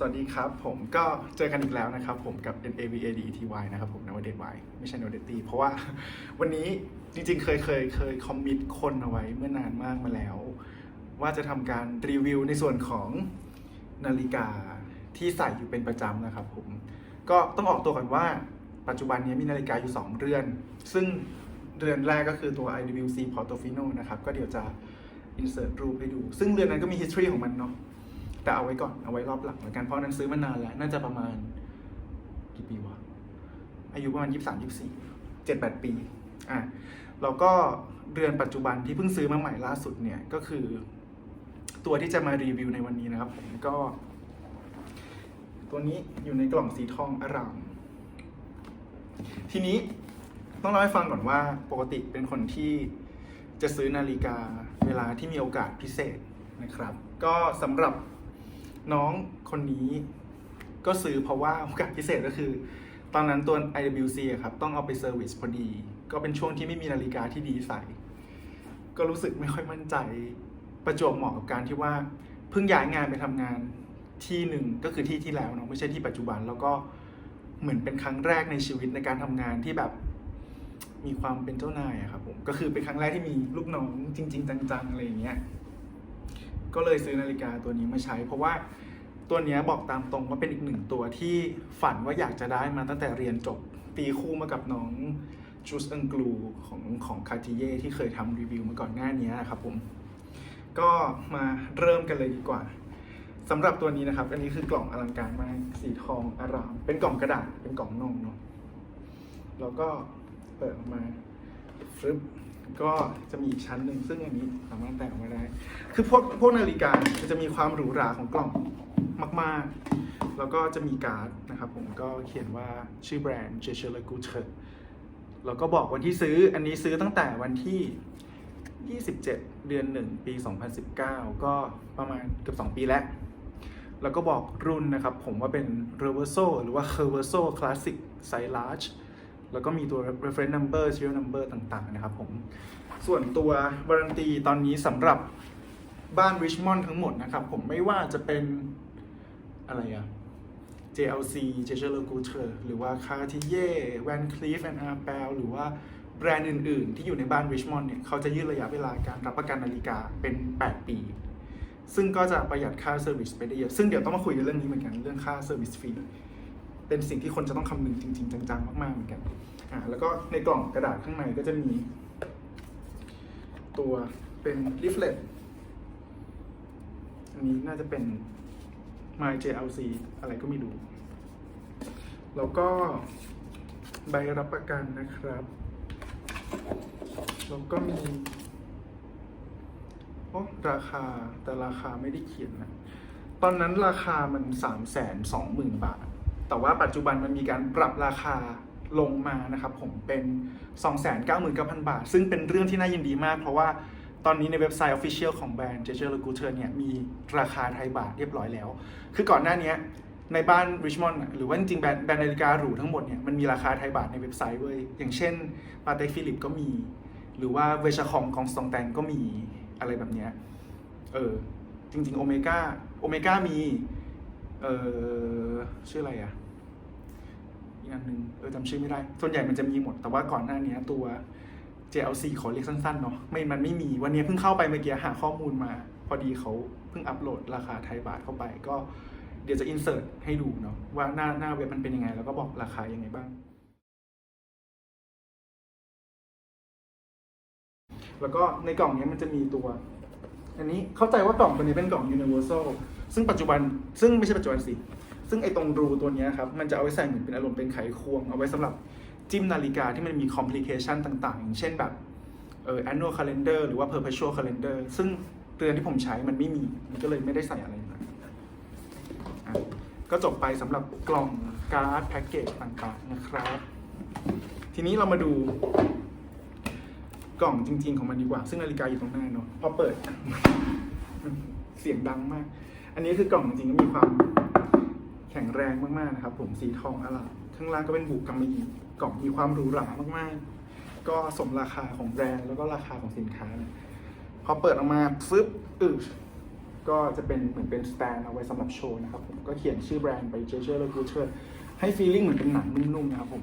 สวัสดีครับ ผมก็เจอกันอีกแล้วนะครับ ผมกับ N A V A D E T Y นะครับผมนวเดตวไม่ใช่นวเดตตีเพราะว่าวันนี้จริงๆ เคยเคยเคยคอมมิตคนเอาไว้เมื่อนานมากมาแล้ว ว่าจะทำการรีวิวในส่วนของนาฬิกาที่ใส่อยู่เป็นประจำนะครับผมก็ต้องออกตัวก่อนว่าปัจจุบันนี้มีนาฬิกาอยู่ 2 เรือน ซึ่งเรือนแรกก็คือตัว IWC Portofino นะครับ ก็เดี๋ยวจะ insert รูปให้ดู ซึ่งเรือนนั้นก็มี history ของมันเนาะ แต่เอาไว้ก่อนเอาไว้รอบหลังแล้วกันเพราะนั้นซื้อมานานแล้ว น่าจะประมาณกี่ปีวะอายุประมาณยี่สามยี่สี่เจ็ดแปดปีอะแล้วก็เรือนปัจจุบันที่เพิ่งซื้อมาใหม่ล่าสุดเนี่ยก็คือ ตัวที่จะมารีวิวในวันนี้นะครับผมก็ ตัวนี้อยู่ในกล่องสีทองอร่ามทีนี้ต้องเล่าให้ฟังก่อนว่าปกติเป็นคนที่จะซื้อนาฬิกาเวลาที่มีโอกาสพิเศษนะครับ ก็สำหรับ น้องคนนี้ก็ซื้อเพราะว่าโอกาสพิเศษก็คือ ตอนนั้นตัว IWC อะครับต้องเอาไปเซอร์วิสพอดี ก็เป็นช่วงที่ไม่มีนาฬิกาที่ดีใส่ ก็รู้สึกไม่ค่อยมั่นใจประจวบเหมาะกับการที่ว่าเพิ่งย้ายงานไปทำงานที่หนึ่งก็คือที่ที่แล้วเนาะไม่ใช่ที่ปัจจุบันแล้วก็เหมือนเป็นครั้งแรกในชีวิตในการทำงานที่แบบมีความเป็นเจ้านายอะครับผมก็คือเป็นครั้งแรกที่มีลูกน้องจริง ๆ จังๆอะไรอย่างเงี้ย ก็เลยซื้อนาฬิกาตัวนี้มาใช้ เพราะว่าตัวนี้บอกตามตรงว่าเป็นอีกหนึ่งตัวที่ฝันว่าอยากจะได้มาตั้งแต่เรียนจบตีคู่มากับน้องจูสอังกลูของของคาติเย่ที่เคยทำรีวิวมาก่อนหน้านี้นะครับผมก็มาเริ่มกันเลยดีกว่าสำหรับตัวนี้นะครับ อันนี้คือกล่องอลังการมากสีทองอาราม เป็นกล่องกระดาษเป็นกล่องนมเนาะแล้วก็เปิดออกมาฟึบ ก็จะมีอีกชั้นหนึ่งซึ่งอันนี้สามารถแตะออกมาได้ คือพวกพวกนาฬิกาจะมีความหรูหราของกล่องมาก ๆ แล้วก็จะมีการ์ดนะครับผมก็เขียนว่าชื่อแบรนด์ j e c h e l e g u t e แล้วก็บอกวันที่ซื้ออันนี้ซื้อตั้งแต่วันที่ 27 เดือน 1 ปี 2019 ก็ประมาณเกือบ 2 ปีแล้ว แล้วก็บอกรุ่นนะครับผมว่าเป็น Reverso หรือว่า c e r v e r s o Classic Size Large แล้วก็มีตัว reference number serial number ต่างๆ นะครับผม ส่วนตัววารันตีตอนนี้สำหรับบ้าน Richmond ทั้งหมดนะครับ ผมไม่ว่าจะเป็นอะไรอะ JLC j e c h e l e g u t e r หรือว่า Cartier Van Cleef and Arpels หรือว่าแบรนด์อื่น ๆ ที่อยู่ในบ้าน Richmond เนี่ย เขาจะยืดระยะเวลาการรับประกันนาฬิกาเป็น 8 ปี ซึ่งก็จะประหยัดค่าเซอร์วิสไปได้เยอะ ซึ่งเดี๋ยวต้องมาคุยกันเรื่องนี้เหมือนกัน เรื่องค่าเซอร์วิสฟรี เป็นสิ่งที่คนจะต้องคำนึงจริง ๆ จังๆ มากๆเหมือนกันอ่าแล้วก็ในกล่องกระดาษข้างในก็จะมี ตัวเป็นลิฟเลตอันนี้น่าจะเป็น My JLC อะไรก็ไม่รู้แล้วก็ใบรับประกันนะครับ แล้วก็มีโอ้ราคาแต่ราคาไม่ได้เขียนนะ ตอนนั้นราคามันสามแสนสองหมื่นบาท แต่ว่าปัจจุบันมันมีการปรับราคาลงมานะครับผมเป็น 299,000 บาท ซึ่งเป็นเรื่องที่น่ายินดีมาก เพราะว่าตอนนี้ในเว็บไซต์ Official ของแบรนด์ j e j e l e g u t e r เนี่ยมีราคาไทยบาทเรียบร้อยแล้ว คือก่อนหน้านี้ในบ้าน Richmond น่ะหรือว่าจริงๆแบรนด์นาฬิกาหรูทั้งหมดเนี่ยมันมีราคาไทยบาทในเว็บไซต์เว้ยอย่างเช่นปาเต็กฟิลิปก็มี หรือว่าเวชคองของสตองแตนก็มีอะไรแบบเนี้ยเออจริงๆโอเมก้าโอเมก้ามีเออชื่ออะไรอะ อีกอันหนึ่งเออจำชื่อไม่ได้ ส่วนใหญ่มันจะมีหมด แต่ว่าก่อนหน้านี้ตัว JLC ขอเรียกสั้นๆเนาะไม่มันไม่มีวันนี้เพิ่งเข้าไปเมื่อกี้หาข้อมูลมา พอดีเขาเพิ่งอัปโหลดราคาไทยบาทเข้าไป ก็เดี๋ยวจะอินเสิร์ตให้ดูเนาะว่าหน้าหน้าเว็บมันเป็นยังไง แล้วก็บอกราคายังไงบ้าง แล้วก็ในกล่องนี้มันจะมีตัว อันนี้เข้าใจว่ากล่องตัวนี้เป็นกล่อง universal ซึ่งปัจจุบันซึ่งไม่ใช่ปัจจุบันสิ ซึ่งไอ้ตรงรูตัวนี้ครับมันจะเอาไว้ใส่เหมือนเป็นอารมณ์เป็นไขควง เอาไว้สำหรับจิ้มนาฬิกาที่มันมี complication ต่างๆ อย่างเช่นแบบเออ annual calendar หรือว่า perpetual calendar ซึ่งเตือนที่ผมใช้มันไม่มี มันก็เลยไม่ได้ใส่อะไรมาอะก็จบไปสำหรับกล่องการ์ดแพ็กเกจต่างๆนะครับ ทีนี้เรามาดูกล่องจริง ๆ ของมันดีกว่า ซึ่งนาฬิกาอยู่ตรงหน้าเนาะพอเปิด เสียงดังมาก อันนี้คือกล่องจริงๆก็มีความ ข็งแรงมากๆนะครับผมสีทองอลามข้างล่างก็เป็นบุกกำมะหยี่กล่องมีความหรูหรามากๆ ก็สมราคาของแบรนด์แล้วก็ราคาของสินค้าเนี่ยพอเปิดออกมาฟึบอึก็จะเป็นเหมือนเป็นสแตนเอาไว้สำหรับโชว์นะครับผมก็เขียนชื่อแบรนด์ไปเจเจอร์และกูเชอร์ให้ฟีลลิ่งเหมือนเป็นหนังนุ่มๆนะครับผม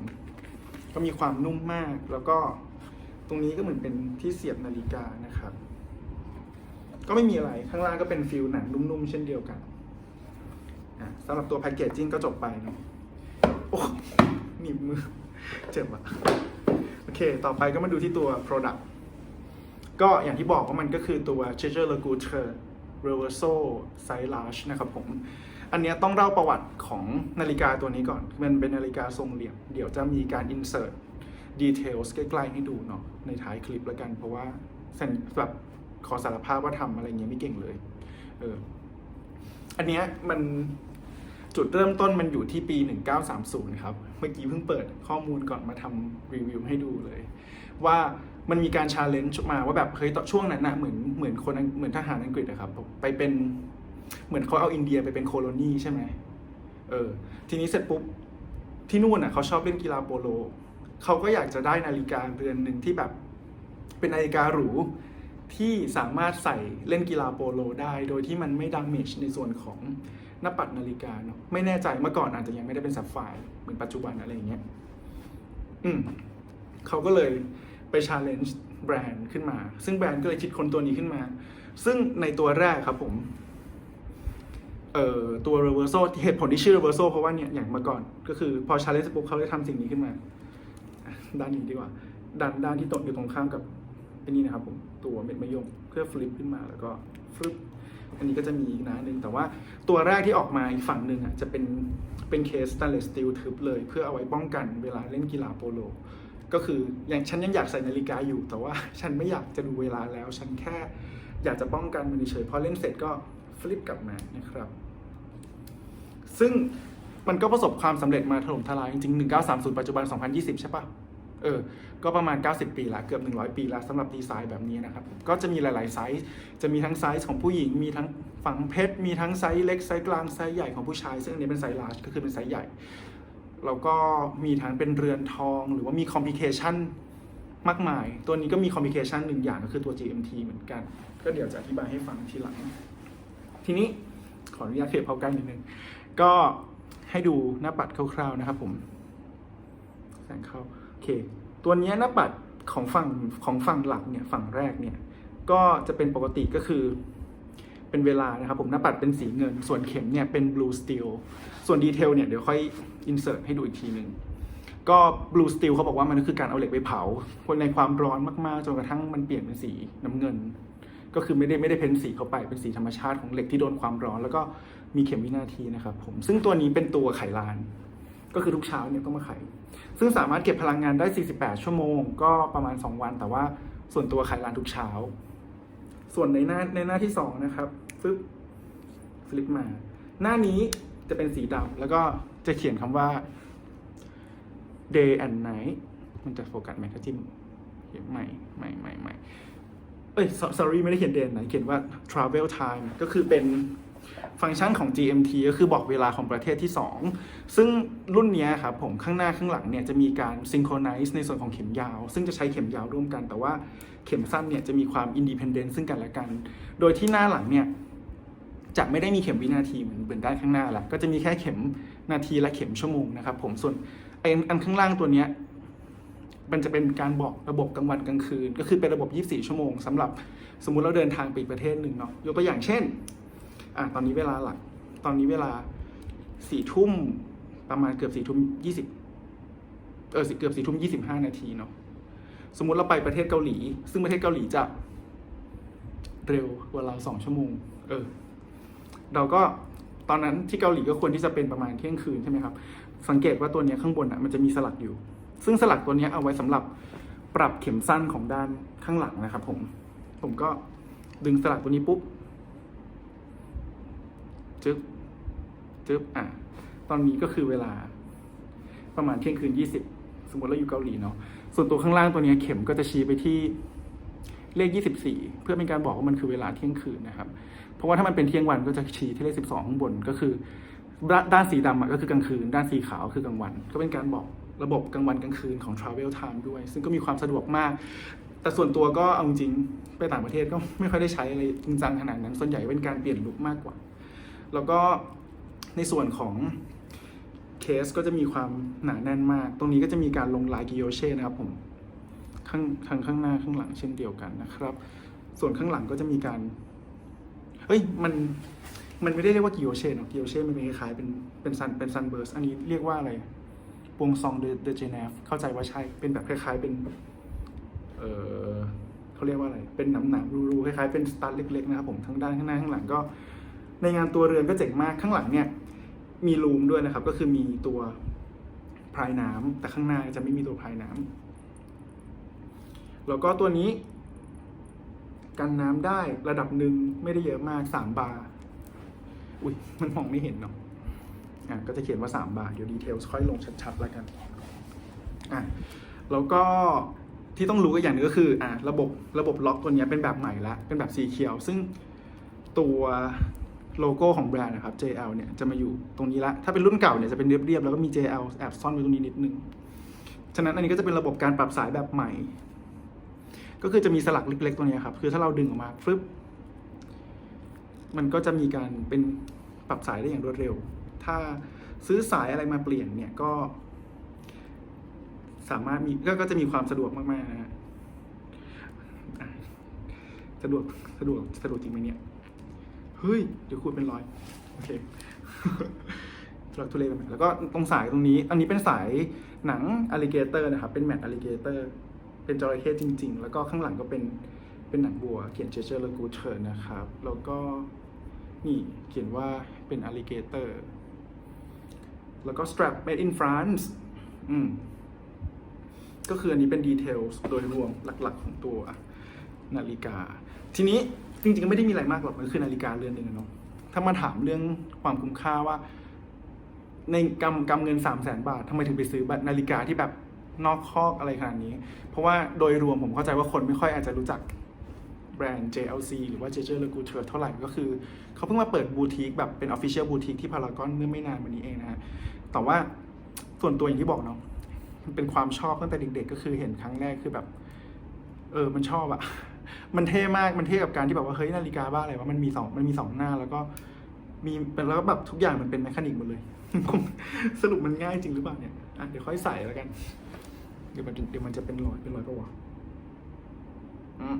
ก็มีความนุ่มมากแล้วก็ตรงนี้ก็เหมือนเป็นที่เสียบนาฬิกานะครับ ก็ไม่มีอะไรข้างล่างก็เป็นฟิลหนังนุ่มๆเช่นเดียวกัน สำหรับตัวแพคเกจจิ้งก็จบไปเนาะโอ้หนีบมือ เจ็บอะโอเค ต่อไปก็มาดูที่ตัว Product ก็อย่างที่บอกว่ามันก็คือตัว c h e s u r e l e g o u t e r Reverso Size Large นะครับผม อันนี้ต้องเล่าประวัติของนาฬิกาตัวนี้ก่อน มันเป็นนาฬิกาทรงเหลี่ยม เดี๋ยวจะมีการ insert details ใกล้ๆให้ดูเนาะในท้ายคลิปแล้วกัน เพราะว่าแบบขอสารภาพว่าทำอะไรเงี้ยไม่เก่งเลย เออ อันเนี้ยมันจุดเริ่มต้นมันอยู่ที่ปี 1930 ครับ เมื่อกี้เพิ่งเปิดข้อมูลก่อนมาทำรีวิวให้ดูเลย ว่ามันมีการชาเลนจ์มาว่าแบบเฮ้ยตอช่วงนั้นนะเหมือนเหมือนคนเหมือนทหารอังกฤษอะครับ ไปเป็นเหมือนเขาเอาอินเดียไปเป็นโคโลนีใช่ไหมเออ ทีนี้เสร็จปุ๊บ ที่นู่นอะเขาชอบเล่นกีฬาโปโล เขาก็อยากจะได้นาฬิกาเรือนหนึ่งที่แบบ เป็นนาฬิกาหรู ที่สามารถใส่เล่นกีฬาโปโลได้ โดยที่มันไม่ดาม a g e ในส่วนของหน้าปัดนาฬิกาเนาะไม่แน่ใจเมื่อก่อนอาจจะยังไม่ได้เป็นซับไฟเหมือนปัจจุบันอะไรอย่างเงี้ยอืมเขาก็เลยไปชาเลนจ์แบรนด์ขึ้นมา ซึ่งแบรนด์ก็เลยคิดคนตัวนี้ขึ้นมา ซึ่งในตัวแรกครับผม เอ่อตัว reverso เหตุผลที่ชื่อ reverso เพราะว่าเนี่ยอย่างเมื่อก่อน ก็คือพอ challenge ปุ๊บเขาเลยทำสิ่งนี้ขึ้นมา ด้านนี้ดีกว่า ด้านด้านที่ตกอยู่ตรงข้ามกับอันนี้นะครับผม ตัวเม็ดมะยมเพื่อฟลิปขึ้นมาแล้วก็ฟลิปอันนี้ก็จะมีอีกนะหนึ่งแต่ว่าตัวแรกที่ออกมาอีกฝั่งหนึ่งอะจะเป็นเป็นเคส stainless steel ทึบเลย เพื่อเอาไว้ป้องกันเวลาเล่นกีฬาโปโล ก็คืออย่างฉันยังอยากใส่นาฬิกาอยู่ แต่ว่าฉันไม่อยากจะดูเวลาแล้ว ฉันแค่อยากจะป้องกันมันเฉยๆพอเล่นเสร็จก็ฟลิปกลับมานะครับ ซึ่งมันก็ประสบความสำเร็จมาถล่มทลายจริงๆ 1930 ปัจจุบัน 2020 ใช่ปะ เออ ก็ประมาณ 90 ปีละเกือบ 100 ปีละสำหรับดีไซน์แบบนี้นะครับ ก็จะมีหลาย ๆ ไซส์ จะมีทั้งไซส์ของผู้หญิง มีทั้งฝังเพชร มีทั้งไซส์เล็ก ไซส์กลาง ไซส์ใหญ่ของผู้ชาย ซึ่งอันนี้เป็นไซส์ลาร์จก็คือเป็นไซส์ใหญ่ แล้วก็มีทั้งเป็นเรือนทอง หรือว่ามีคอมพิเคชันมากมาย ตัวนี้ก็มีคอมพิเคชันหนึ่งอย่างก็คือตัว GMT เหมือนกัน ก็เดี๋ยวจะอธิบายให้ฟังทีหลัง ทีนี้ขออนุญาตเทียบเข้ากล้นิดนึง ก็ให้ดูหน้าปัดคร่าว ๆ นะครับผมแสงเข้า โอเค ตัวนี้หน้าปัดของฝั่งของฝั่งหลักเนี่ยฝั่งแรกเนี่ยก็จะเป็นปกติก็คือเป็นเวลานะครับผมหน้าปัดเป็นสีเงิน ส่วนเข็มเนี่ยเป็น blue steel ส่วนดีเทลเนี่ยเดี๋ยวค่อย insert ให้ดูอีกทีหนึ่งก็ blue steel เขาบอกว่ามันก็คือการเอาเหล็กไปเผาในความร้อนมากๆ จนกระทั่งมันเปลี่ยนเป็นสีน้ำเงิน ก็คือไม่ได้ไม่ได้เพ้นสีเข้าไปเป็นสีธรรมชาติของเหล็กที่โดนความร้อน แล้วก็มีเข็มวินาทีนะครับผมซึ่งตัวนี้เป็นตัวไขลาน ก็คือทุกเช้าเนี่ยต้องมาไข ซึ่งสามารถเก็บพลังงานได้ 48 ชั่วโมง ก็ประมาณ 2 วัน แต่ว่าส่วนตัวไขลานทุกเช้า ส่วนในหน้าในหน้าที่ 2 นะครับฟึบฟลิปมา หน้านี้จะเป็นสีดำแล้วก็จะเขียนคำว่า day and night มันจะโฟกัสไหมถ้าจิ้มเขียนใหม่ใหม่ใหม่ใหม่เอ้ย so- sorry ไม่ได้เขียน day and night เขียนว่า travel time ก็คือเป็น ฟังก์ชันของ GMT ก็คือบอกเวลาของประเทศที่ 2 ซึ่งรุ่นนี้ครับผมข้างหน้าข้างหลังเนี่ยจะมีการ synchronize ในส่วนของเข็มยาว ซึ่งจะใช้เข็มยาวร่วมกัน แต่ว่าเข็มสั้นเนี่ยจะมีความ independent ซึ่งกันและกัน โดยที่หน้าหลังเนี่ยจะไม่ได้มีเข็มวินาทีเหมือนเหมือนด้านข้างหน้าละก็จะมีแค่เข็มนาทีและเข็มชั่วโมงนะครับผมส่วนไออันข้างล่างตัวเนี้ยมันจะเป็นการบอกระบบกลางวันกลางคืน ก็คือเป็นระบบ 24 ชั่วโมงสำหรับสมมุติเราเดินทางไปประเทศหนึ่งเนาะยกตัวอย่างเช่น อะตอนนี้เวลาหลัก ตอนนี้เวลาสี่ทุ่มประมาณเกือบสี่ทุ่มยี่สิบเออเกือบสี่ทุ่มยี่สิบห้านาทีเนาะสมมติเราไปประเทศเกาหลี ซึ่งประเทศเกาหลีจะเร็วกว่าเราสองชั่วโมง เออ เราก็ตอนนั้นที่เกาหลีก็ควรที่จะเป็นประมาณเที่ยงคืนใช่ไหมครับ สังเกตว่าตัวนี้ข้างบนอะมันจะมีสลักอยู่ ซึ่งสลักตัวนี้เอาไว้สำหรับปรับเข็มสั้นของด้านข้างหลังนะครับ ผม ผมก็ดึงสลักตัวนี้ปุ๊บ จึ๊บจึ๊บอะ ตอนนี้ก็คือเวลา ประมาณเที่ยงคืนยี่สิบสมมติเราอยู่เกาหลีเนาะ ส่วนตัวข้างล่างตัวนี้เข็มก็จะชี้ไปที่เลข 24 เพื่อเป็นการบอกว่ามันคือเวลาเที่ยงคืนนะครับ เพราะว่าถ้ามันเป็นเที่ยงวันก็จะชี้ที่เลข 12 ข้างบนก็คือ ด้านสีดำก็คือกลางคืน ด้านสีขาวคือกลางวัน ก็เป็นการบอกระบบกลางวันกลางคืนของ Travel Time ด้วย ซึ่งก็มีความสะดวกมาก แต่ส่วนตัวก็เอาจริงไปต่างประเทศก็ไม่ค่อยได้ใช้อะไรจริงจังขนาดนั้น ส่วนใหญ่เป็นการเปลี่ยนลุคมากกว่า แล้วก็ในส่วนของเคสก็จะมีความหนาแน่นมาก ตรงนี้ก็จะมีการลงลายกิโยเช่นะครับผมข้างข้างข้างหน้าข้างหลังเช่นเดียวกันนะครับ ส่วนข้างหลังก็จะมีการเฮ้ยมันมันไม่ได้เรียกว่ากิโยเช่เนอะกิโยเช่มันเป็นคล้ายๆเป็นเป็นซันเป็นซันเบิร์สอันนี้เรียกว่าอะไรปวงซองเดเดเจเนฟเข้าใจว่าใช่เป็นแบบคล้ายๆเป็นเออเขาเรียกว่าอะไรเป็นหนำหนามๆรูๆคล้ายๆเป็นสตัดเล็กๆนะครับผมทั้งด้านข้างหน้าข้างหลังก็ ในงานตัวเรือนก็เจ๋งมากข้างหลังเนี่ยมีรูมด้วยนะครับ ก็คือมีตัวพรายน้ำแต่ข้างหน้าจะไม่มีตัวพรายน้ำแล้วก็ตัวนี้ กันน้ำได้ระดับหนึ่งไม่ได้เยอะมากสามบาร์อุ้ยมันมองไม่เห็นเนาะอะก็จะเขียนว่าสามบาร์เดี๋ยวดีเทลค่อยลงชัดๆแล้วกันอะแล้วก็ที่ต้องรู้กันอย่างนึงก็คืออะระบบระบบล็อกตัวเนี้ยเป็นแบบใหม่ละเป็นแบบสีเขียว ซึ่งตัว โลโก้ของแบรนด์นะครับ JL เนี่ยจะมาอยู่ตรงนี้ละ ถ้าเป็นรุ่นเก่าเนี่ยจะเป็นเรียบๆ แล้วก็มี JL แอบซ่อนไว้ตรงนี้นิดนึง ฉะนั้นอันนี้ก็จะเป็นระบบการปรับสายแบบใหม่ ก็คือจะมีสลักเล็กๆ ตัวนี้ครับ คือถ้าเราดึงออกมาฟึบ มันก็จะมีการเป็นปรับสายได้อย่างรวดเร็ว ถ้าซื้อสายอะไรมาเปลี่ยนเนี่ยก็ สามารถมีก็ก็จะมีความสะดวกมากๆนะฮะ สะดวก สะดวก สะดวกจริงไหมเนี่ย เฮ้ยเดี๋ยวขูดเป็นร้อยโอเคทุลักทุเลกันไปแล้วก็ตรงสายตรงนี้ อันนี้เป็นสายหนังอ l ลิเกเตอร์นะครับ เป็นแมตอ l ลิเกเตอร์เป็นจระเข้จริง ๆ แล้วก็ข้างหลังก็เป็นเป็นหนังบัว เขียนเจเจอร์และกูเชอร์นะครับ แล้วก็นี่เขียนว่าเป็นอ l ลิเกเตอร์แล้วก็ strap made in France อืมก็คืออันนี้เป็นดีเทลโดยรวมหลักๆของตัวนาฬิกา ทีนี้ จริงๆไม่ได้มีอะไรมากหรอกมันคือนาฬิกาเรือนหนึ่งเนาะถ้ามาถามเรื่องความคุ้มค่าว่า ในกำกำเงินสามแสนบาททำไมถึงไปซื้อบัตรนาฬิกาที่แบบนอกคอกอะไรขนาดนี้ เพราะว่าโดยรวมผมเข้าใจว่าคนไม่ค่อยอาจจะรู้จักแบรนด์ JLC หรือว่า j j l e g o u t r e เท่าไหร่ก็คือ เขาเพิ่งมาเปิดบูติกแบบเป็น Official บูติกที่พารากอนเมื่อไม่นานมานี้เองนะฮะ แต่ว่าส่วนตัวอย่างที่บอกเนาะมันเป็นความชอบตั้งแต่เด็กๆ ก็คือเห็นครั้งแรกคือแบบ เออมันชอบอะ มันเท่มากมันเท่กับการที่แบบว่าเฮ้ยนาฬิกาบ้าอะไรวะมันมีสองมันมีสองหน้าแล้วก็มีแล้วก็แบบทุกอย่างมันเป็นแมคานิกหมดเลย สรุปมันง่ายจริงหรือเปล่าเนี่ยอะเดี๋ยวค่อยใส่แล้วกัน เดี๋ยวมันเดี๋ยวมันจะเป็นรอยเป็นรอยปะวะอืม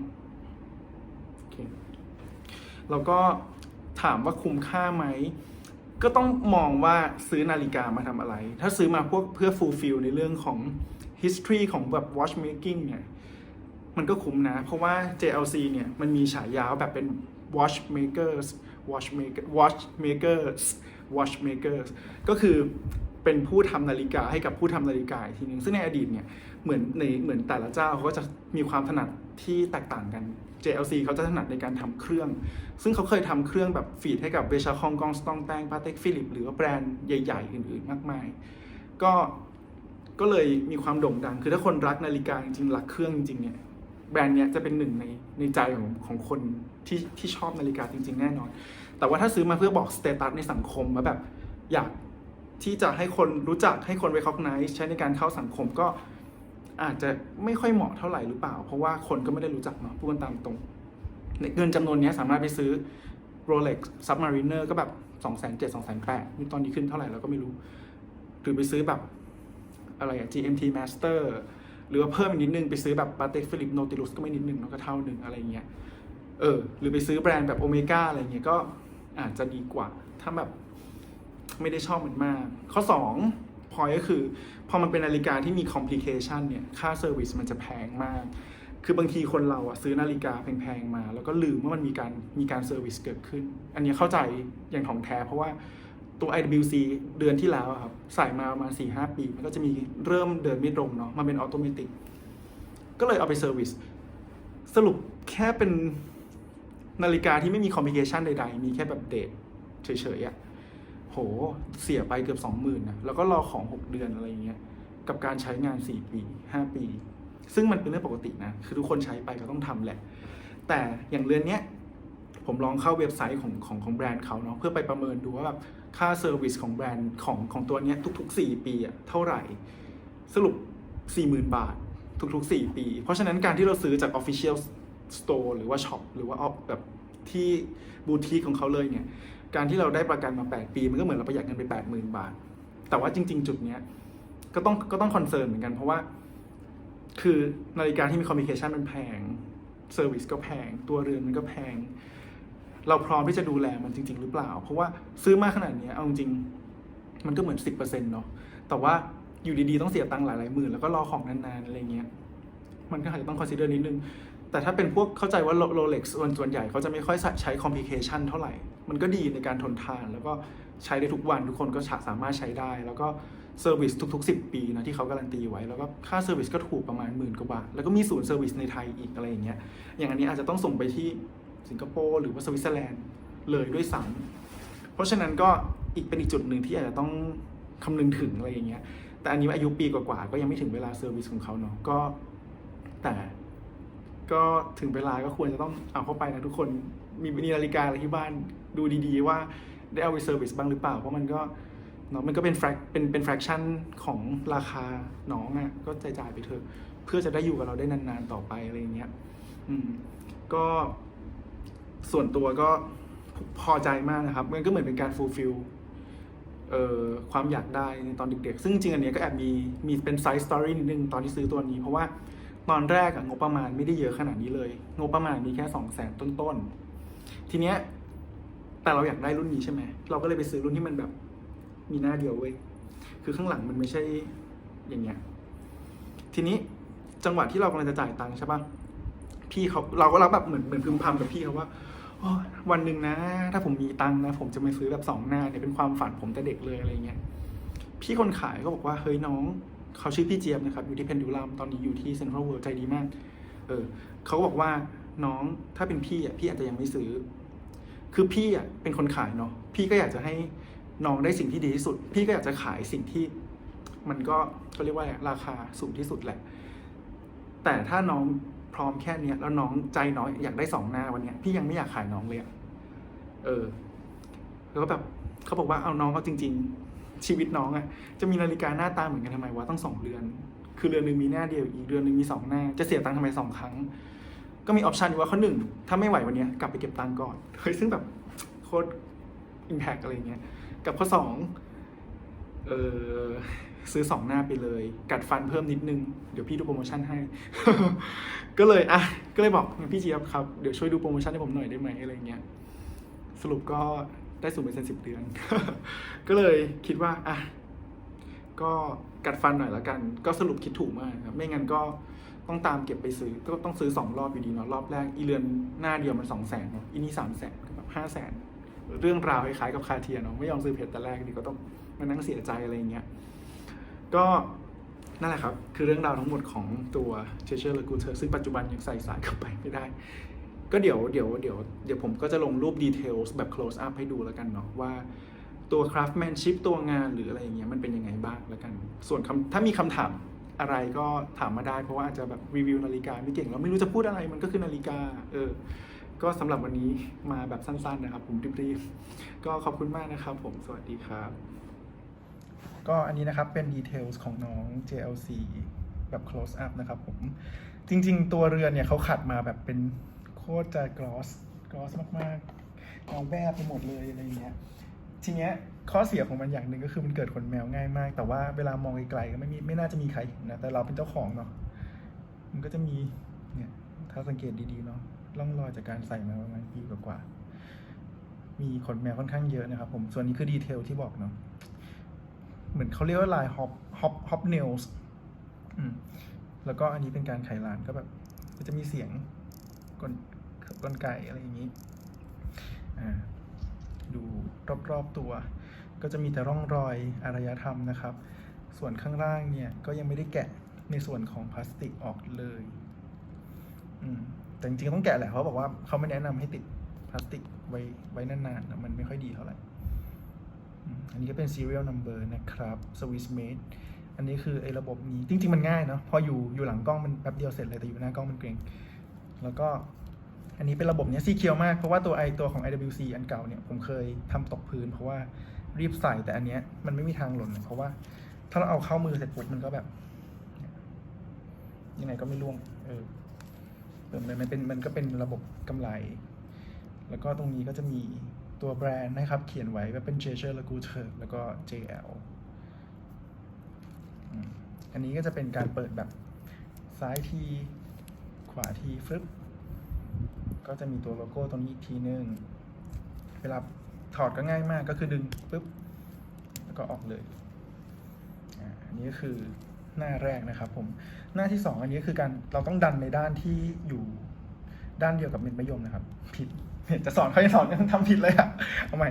โอเคแล้วก็ถามว่าคุ้มค่าไหม ก็ต้องมองว่าซื้อนาฬิกามาทำอะไร ถ้าซื้อมาพวกเพื่อ fulfill ในเรื่องของ history ของแบบ watchmaking เนี่ย มันก็คุ้มนะ เพราะว่า JLC เนี่ยมันมีฉายาแบบเป็น watchmakers watchmaker watchmakers watchmakers ก็คือเป็นผู้ทำนาฬิกาให้กับผู้ทำนาฬิกาอีกทีนึงซึ่งในอดีตเนี่ยเหมือนในเหมือนแต่ละเจ้าเขาก็จะมีความถนัดที่แตกต่างกัน JLC เขาจะถนัดในการทำเครื่อง ซึ่งเขาเคยทำเครื่องแบบฟีดให้กับเบชาคองกองสตองแตงปาเต็กฟิลิปหรือว่าแบรนด์ใหญ่ๆ อื่นๆ มากมาย ก็ก็เลยมีความโด่งดัง คือถ้าคนรักนาฬิกาจริงๆรักเครื่องจริงๆเนี่ย แบรนด์เนี้ยจะเป็นหนึ่งในในใจของของคนที่ที่ชอบนาฬิกาจริง ๆ แน่นอน แต่ว่าถ้าซื้อมาเพื่อบอกสเตตัสในสังคมว่าแบบอยากที่จะให้คนรู้จักให้คน recognize ใช้ในการเข้าสังคมก็อาจจะไม่ค่อยเหมาะเท่าไหร่หรือเปล่า เพราะว่าคนก็ไม่ได้รู้จักเนาะพูดกันตามตรงเงินจำนวนเนี้ยสามารถไปซื้อ Rolex Submariner ก็แบบ2 7 0 0 0 2 8 0 0นี่ตอนนี้ขึ้นเท่าไหร่เราก็ไม่รู้ หรือไปซื้อแบบอะไรอะ GMT Master หรือว่าเพิ่มอีกนิดนึงไปซื้อแบบ Patek Philippe Nautilus ก็ไม่นิดนึงเนาะก็เท่าหนึ่งอะไรเงี้ยเออหรือไปซื้อแบรนด์แบบโอเมก้าอะไรเงี้ยก็อาจจะดีกว่า ถ้าแบบไม่ได้ชอบมันมาก ข้อ2พอยก็คือ พอมันเป็นนาฬิกาที่มีคอมพลิเคชันเนี่ยค่าเซอร์วิสมันจะแพงมาก คือบางทีคนเราอะซื้อนาฬิกาแพงๆมา แล้วก็ลืมว่ามันมีการมีการเซอร์วิสเกิดขึ้น อันนี้เข้าใจอย่างถ่องแท้เพราะว่า ตัว IWC เดือนที่แล้วครับใส่มาประมาณ4 5 ปี มันก็จะมีเริ่มเดินไม่ตรงเนาะมาเป็นออโตเมติกก็เลยเอาไปเซอร์วิสสรุปแค่เป็นนาฬิกาที่ไม่มีคอมพิเคชันใดๆ มีแค่แบบเดทเฉยๆอะโห เสียไปเกือบ 20,000นะแล้วก็รอของ 6 เดือนอะไรอย่างเงี้ยกับการใช้งาน 4 ปี 5 ปี ซึ่งมันเป็นเรื่องปกตินะ คือทุกคนใช้ไปก็ต้องทำแหละ แต่อย่างเรือนเนี้ยผมลองเข้าเว็บไซต์ของของของแบรนด์เขาเนาะเพื่อไปประเมินดูว่าแบบ ค่าเซอร์วิสของแบรนด์ของของตัวเนี้ยทุก ๆ 4 ปีอะเท่าไหร่ สรุป 40,000 บาท ทุก ๆ 4 ปี เพราะฉะนั้นการที่เราซื้อจาก Official Store หรือว่าช็อปหรือว่าแบบที่บูติกของเขาเลยเนี่ยการที่เราได้ประกันมา 8 ปี มันก็เหมือนเราประหยัดเงินไป 80,000 บาท แต่ว่าจริง ๆ จุดเนี้ยก็ต้องก็ต้องคอนเซิร์นเหมือนกันเพราะว่า คือนาฬิกาที่มีคอมมิเคชันมันแพงเซอร์วิสก็แพง ตัวเรือนมันก็แพง เราพร้อมที่จะดูแลมันจริง ๆ หรือเปล่า เพราะว่าซื้อมากขนาดนี้เอาจริงๆมันก็เหมือน 10%เนาะแต่ว่าอยู่ดีๆ ต้องเสียตังค์หลายๆหมื่นแล้วก็รอของนานๆอะไรเงี้ยมันก็อาจจะต้องคอนซีเดอร์นิดนึง แต่ถ้าเป็นพวกเข้าใจว่าโรเล็กส่วนส่วนใหญ่เขาจะไม่ค่อยใช้คอมพลิเคชันเท่าไหร่ มันก็ดีในการทนทาน แล้วก็ใช้ได้ทุกวันทุกคนก็สามารถใช้ได้ แล้วก็เซอร์วิสทุก ๆ 10 ปีนะที่เขาการันตีไว้ แล้วก็ค่าเซอร์วิสก็ถูกประมาณหมื่นกว่าบาท แล้วก็มีศูนย์เซอร์วิสในไทยอีกอะไรอย่างเงี้ย อย่างอันนี้อาจจะต้องส่งไปที่ สิงคโปร์หรือว่าสวิตเซอร์แลนด์เลยด้วยซ้ำเพราะฉะนั้นก็อีกเป็นอีกจุดหนึ่งที่อาจจะต้องคำนึงถึงอะไรอย่างเงี้ย แต่อันนี้อายุปีกว่าๆก็ยังไม่ถึงเวลาเซอร์วิสของเขาเนาะก็แต่ก็ถึงเวลาก็ควรจะต้องเอาเข้าไปนะทุกคนมีมีนาฬิกาอะไรที่บ้านดูดีๆ ว่าได้เอาไปเซอร์วิสบ้างหรือเปล่า เพราะมันก็เนาะมันก็เป็นแฟกเป็นเป็นแฟกชั่นของราคาน้องอะ่ะก็จ่ายๆไปเถอะเพื่อจะได้อยู่กับเราได้นานๆต่อไปอะไรอย่างเงี้ยอืมก็ ส่วนตัวก็พอใจมากนะครับ มันก็เหมือนเป็นการฟูลฟิลความอยากได้ในตอนเด็กๆ ซึ่งจริงๆอันเนี้ยก็แอบมีมีเป็นไซส์สตอรี่นิดนึงตอนที่ซื้อตัวนี้ เพราะว่าตอนแรกอะงบประมาณไม่ได้เยอะขนาดนี้เลย งบประมาณมีแค่สองแสนต้นๆ ทีเนี้ยแต่เราอยากได้รุ่นนี้ใช่ไหม เราก็เลยไปซื้อรุ่นที่มันแบบมีหน้าเดียวเว้ย คือข้างหลังมันไม่ใช่อย่างเงี้ย ทีนี้จังหวะที่เรากำลังจะจ่ายตังค์ใช่ปะ พี่เขาเราก็รับแบบเหมือนเหมือนพึมพำกับพี่เขาว่าวันหนึ่งนะ ถ้าผมมีตังค์นะ ผมจะมาซื้อแบบสองหน้าเนี่ยเป็นความฝันผมแต่เด็กเลยอะไรเงี้ยพี่คนขายก็บอกว่าเฮ้ยน้องเขาชื่อพี่เจี๊ยบนะครับ อยู่ที่เพนดูลัมตอนนี้อยู่ที่เซ็นทรัลเวิลด์ใจดีมาก เออเขาบอกว่าน้องถ้าเป็นพี่อะพี่อาจจะยังไม่ซื้อ คือพี่อะเป็นคนขายเนาะพี่ก็อยากจะให้น้องได้สิ่งที่ดีที่สุด พี่ก็อยากจะขายสิ่งที่ มันก็เขาเรียกว่าราคาสูงที่สุดแหละ แต่ถ้าน้อง พร้อมแค่เนี้ยแล้วน้องใจน้องอยากได้สองหน้าวันเนี้ยพี่ยังไม่อยากขายน้องเลยอะเออ แล้วก็แบบเขาบอกว่าเอาน้องก็จริง ๆ ชีวิตน้องอะจะมีนาฬิกาหน้าตาเหมือนกันทำไมวะต้องสองเรือน คือเรือนหนึ่งมีหน้าเดียวอีกเรือนหนึ่งมีสองหน้า จะเสียตังค์ทำไมสองครั้ง ก็มีออปชันอยู่ว่าข้อหนึ่งถ้าไม่ไหววันเนี้ยกลับไปเก็บตังค์ก่อนเฮ้ยซึ่งแบบโคตรอิมแพกอะไรเงี้ยกับข้อสองเออ ซื้อสองหน้าไปเลย กัดฟันเพิ่มนิดนึง เดี๋ยวพี่ดูโปรโมชั่นให้ ก็เลยอะก็เลยบอกพี่เจี๊ยบครับ เดี๋ยวช่วยดูโปรโมชั่นให้ผมหน่อยได้ไหมอะไรเงี้ยสรุปก็ได้สูงเป็นสิบเดือน ก็เลยคิดว่าอะก็กัดฟันหน่อยละกัน ก็สรุปคิดถูกมากครับไม่งั้นก็ต้องตามเก็บไปซื้อก็ต้องซื้อสองรอบอยู่ดีเนาะรอบแรกอีเรือนหน้าเดียวมันสองแสนเนาะอีนี่สามแสนแบบห้าแสนเรื่องราวคล้ายๆกับคาเทียเนาะไม่ยอมซื้อเพจแต่แรกนี่ก็ต้องมานั่งเสียใจอะไรเงี้ย ก็นั่นแหละครับ คือเรื่องราวทั้งหมดของตัวเชเชอร์เลกูเทอร์ซึ่งปัจจุบันยังใส่สายเข้าไปไม่ได้ ก็เดี๋ยวเดี๋ยวเดี๋ยวเดี๋ยวผมก็จะลงรูปดีเทลแบบ close up ให้ดูแล้วกันเนาะว่าตัว craftsmanship ตัวงานหรืออะไรอย่างเงี้ยมันเป็นยังไงบ้างแล้วกัน ส่วนคำถ้ามีคำถามอะไรก็ถามมาได้ เพราะว่าอาจจะแบบรีวิวนาฬิกาไม่เก่งเราไม่รู้จะพูดอะไรมันก็คือนาฬิกา เออ ก็สำหรับวันนี้มาแบบสั้นๆนะครับ ผมรีบๆก็ขอบคุณมากนะครับ ผมสวัสดีครับ ก็อันนี้นะครับเป็น details ของน้อง JLC แบบ close up นะครับผม จริง ๆ ตัวเรือนเนี่ยเขาขัดมาแบบเป็นโคตรจะ gloss gloss มากๆเอาแวบไปหมดเลยอะไรเงี้ยทีเนี้ยข้อเสียของมันอย่างหนึ่งก็คือมันเกิดขนแมวง่ายมาก แต่ว่าเวลามองไกลๆก็ไม่มีไม่น่าจะมีใครเห็นนะ แต่เราเป็นเจ้าของเนาะมันก็จะมีเนี่ยถ้าสังเกตดีๆเนาะร่องรอยจากการใส่มาประมาณปีกว่าๆมีขนแมวค่อนข้างเยอะนะครับผมส่วนนี้คือดีเทลที่บอกเนาะ เหมือนเขาเรียกว่าลายฮอปฮอปฮอปเนลส์แล้วก็อันนี้เป็นการไขลานก็แบบจะมีเสียงกลกลไกอะไรอย่างนี้ ดูรอบๆตัว ก็จะมีแต่ร่องรอยอารยธรรมนะครับ ส่วนข้างล่างเนี่ยก็ยังไม่ได้แกะในส่วนของพลาสติกออกเลยแต่จริงๆต้องแกะแหละเขาบอกว่าเขาไม่แนะนำให้ติดพลาสติกไว้ไว้นานๆนะมันไม่ค่อยดีเท่าไหร่ อันนี้ก็เป็น serial number นะครับ Swiss made อันนี้คือไอ้ระบบนี้จริง ๆ มันง่ายเนาะพออยู่อยู่หลังกล้องมันแป๊บเดียวเสร็จเลยแต่อยู่หน้ากล้องมันเกรงแล้วก็อันนี้เป็นระบบเนี้ยซีเคียวมากเพราะว่าตัวไอตัวของ IWC อันเก่าเนี่ยผมเคยทำตกพื้น เพราะว่ารีบใส่แต่อันเนี้ยมันไม่มีทางหล่นเพราะว่าถ้าเราเอาเข้ามือเสร็จปุ๊บมันก็แบบยังไงก็ไม่ร่วง เออมันมันเป็นมันก็เป็นระบบกำไร แล้วก็ตรงนี้ก็จะมี ตัวแบรนด์นะครับ เขียนไว้ว่าเป็น j e s u r e และ g u t e r แล้วก็ JL อันนี้ก็จะเป็นการเปิดแบบซ้ายทีขวาทีฟึบก็จะมีตัวโลโก้ตรงนี้อีกทีนึง เวลาถอดก็ง่ายมากก็คือดึงปุ๊บ แล้วก็ออกเลย อันนี้ก็คือหน้าแรกนะครับผม หน้าที่สองอันนี้คือการเราต้องดันในด้านที่อยู่ด้านเดียวกับเม็ดมะยมนะครับ ผิด จะสอนเขาจะสอนกันทำผิดเลยอะเอาใหม่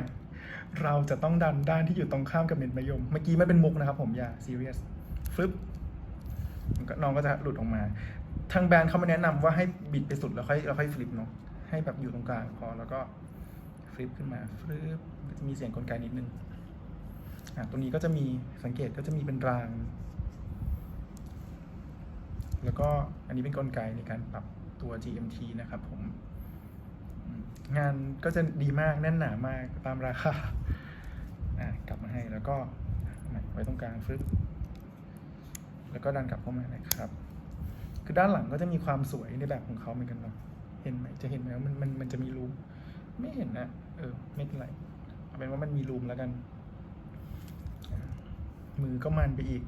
เราจะต้องดันด้านที่อยู่ตรงข้ามกับเม็ดมะยม เมื่อกี้ไม่เป็นมุกนะครับผมอย่าซีเรียสฟึบน้องก็จะหลุดออกมา ทางแบรนด์เขาไม่แนะนำว่าให้บิดไปสุดแล้วค่อยแล้วค่อยฟลิปเนาะให้แบบอยู่ตรงกลางพอแล้วก็ฟลิปขึ้นมาฟลิปจะมีเสียงกลไกนิดนึงอะตรงนี้ก็จะมีสังเกตก็จะมีเป็นราง แล้วก็อันนี้เป็นกลไกในการปรับตัว GMT นะครับผม งานก็จะดีมากแน่นหนามากตามราคาอะกลับมาให้แล้วก็ไว้ตรงกลางฟึบแล้วก็ดันกลับเข้ามานะครับ คือด้านหลังก็จะมีความสวยในแบบของเขาเหมือนกันเนาะเห็นไหมจะเห็นไหมว่ามันมันมันจะมีรูมไม่เห็นนะเออไม่เป็นไรเอาเป็นว่ามันมีรูมแล้วกัน มือก็มันไปอีก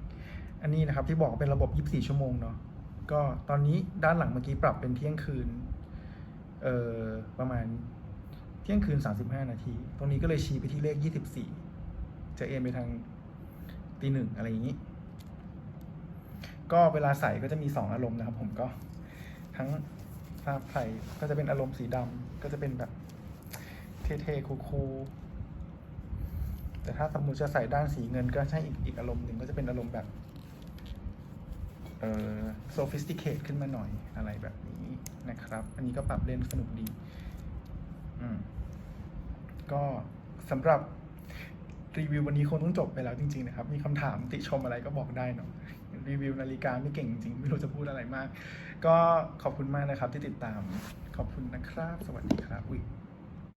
อันนี้นะครับที่บอกเป็นระบบ 24 ชั่วโมงเนาะก็ตอนนี้ด้านหลังเมื่อกี้ปรับเป็นเที่ยงคืน เออประมาณเที่ยงคืน 35 นาที ตรงนี้ก็เลยชี้ไปที่เลข 24 จะเอ็นไปทางตีหนึ่งอะไรอย่างนี้ ก็เวลาใส่ก็จะมีสองอารมณ์นะครับผมก็ทั้งภาพใส่ก็จะเป็นอารมณ์สีดำก็จะเป็นแบบเท่ๆคูลๆแต่ถ้าสมมติจะใส่ด้านสีเงินก็ใช่อีกอีกอารมณ์หนึ่งก็จะเป็นอารมณ์แบบ เอ่อ sophisticate ขึ้นมาหน่อยอะไรแบบนี้นะครับ อันนี้ก็ปรับเล่นสนุกดีอืมก็สำหรับรีวิววันนี้คงต้องจบไปแล้วจริงๆนะครับ มีคำถามติชมอะไรก็บอกได้เนาะรีวิวนาฬิกาไม่เก่งจริงไม่รู้จะพูดอะไรมาก ก็ขอบคุณมากนะครับที่ติดตาม ขอบคุณนะครับ สวัสดีครับอุ้ย